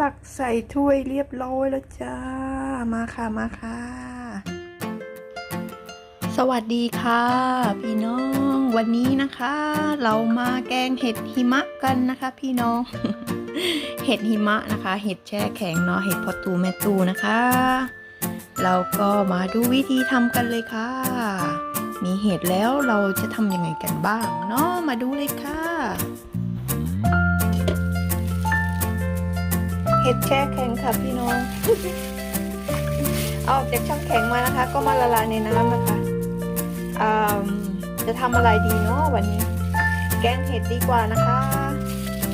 ตักใส่ถ้วยเรียบร้อยแล้วจ้า มาค่ะมาค่ะ สวัสดีค่ะ พี่น้อง วันนี้นะคะ เรามาแกงเห็ดหิมะกันนะคะ พี่น้อง เห็ดหิมะนะคะ เห็ดแช่แข็งเนาะเห็ดพอตูแม่ตูนะคะ เราก็มาดูวิธีทำกันเลยค่ะ มีเห็ดแล้วเราจะทำยังไงกันบ้างเนาะมาดูเลยค่ะ เห็ดแช่แข็งค่ะพี่น้อง เอาออกจากช่องแข็งมานะคะ ก็มาละลายในน้ำนะคะจะทำอะไรดีเนาะวันนี้ แกงเห็ดดีกว่านะคะ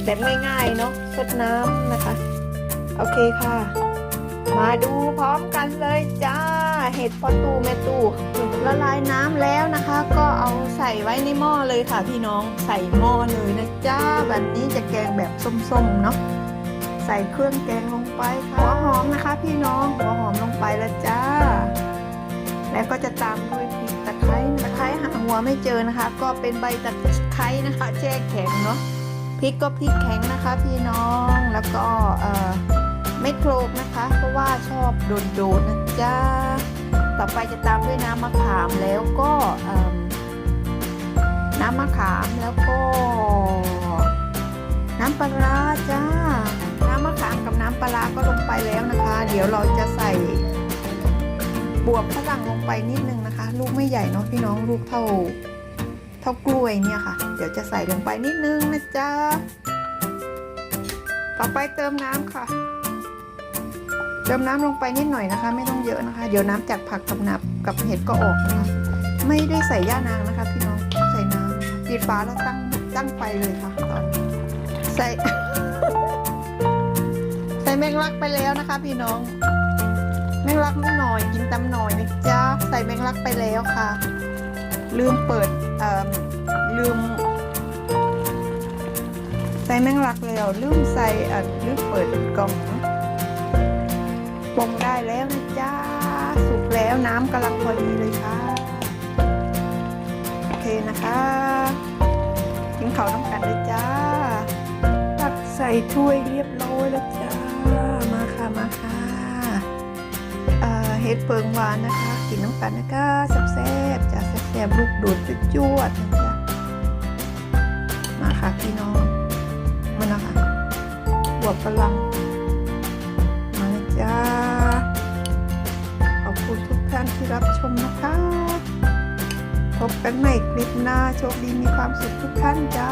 แบบง่ายๆเนาะสดน้ำนะคะ โอเคค่ะ มาดูพร้อมกันเลยจ้า เห็ดพอตูแม่ตูละลายน้ำแล้วนะคะ ก็เอาใส่ไว้ในหม้อเลยค่ะ พี่น้องใส่หม้อเลยนะจ้าแบบนี้จะแกงแบบส้มๆเนาะ ส่เครื่องแกงลงไปค่ะหัวหอมนะคะ พี่น้องหัวหอมลงไปแล้วจ้า แล้วก็จะตามด้วยพริกตะไคร้ตะไคร้หาหัวไม่เจอนะคะ ก็เป็นใบตะไคร้นะคะ แช่แข็งเนาะพริกก็พริกแข็งนะคะ พี่น้องแล้วก็เอ่อไม่โครกนะคะ เพราะว่าชอบโดนๆนะจ้าต่อไปจะตามด้วยน้ำมะขามแล้วก็น้ำมะขามแล้วก็น้ำปลาร้าจ้าำมะขามกับน้ำปลาก็ลงไปแล้วนะคะ เดี๋ยวเราจะใส่บวบฝรั่งลงไปนิดนึงนะคะ ลูกไม่ใหญ่เนาะพี่น้องลูกเท่าเท่ากล้วยเนี่ยค่ะ เดี๋ยวจะใส่ลงไปนิดนึงนะจ๊ะต่อไปเติมน้ำค่ะ เติมน้ำลงไปนิดหน่อยนะคะ ไม่ต้องเยอะนะคะ เดี๋ยวน้ำจากผักกับนับกับเห็ดก็ออกนะคะ ไม่ได้ใส่ย่านางนะคะ พี่น้องใส่น้ำปิดฝาแล้วตั้งตั้งไฟเลยค่ะใส่ แมงลักไปแล้วนะคะ พี่น้อง แมงลักไม่หน่อยกินตำหน่อยนะจ๊ะใส่แมงลักไปแล้วค่ะ ลืมเปิดเอ่อลืม ใส่แมงลักแล้วลืมใส่อะลืมเปิดกล่องเนอะปรุงได้แล้วนะจ๊ะสุกแล้วน้ำกำลังพอดีเลยค่ะโอเคนะคะกินข้าวน้ำกันเลยจ้าตักใส่ถ้วยเรีย เอ่อเห็ดเปิงหวานนะคะ กินน้ำกันนะคะแซ่บๆจ้าแซ่บๆลูกโดดจุดจวดๆนะจ๊ะมาค่ะพี่น้องมานะคะบวบฝรั่งมาเลยจ้าขอบคุณทุกท่านที่รับชมนะคะ พบกันใหม่คลิปหน้าโชคดีมีความสุขทุกท่านจ้า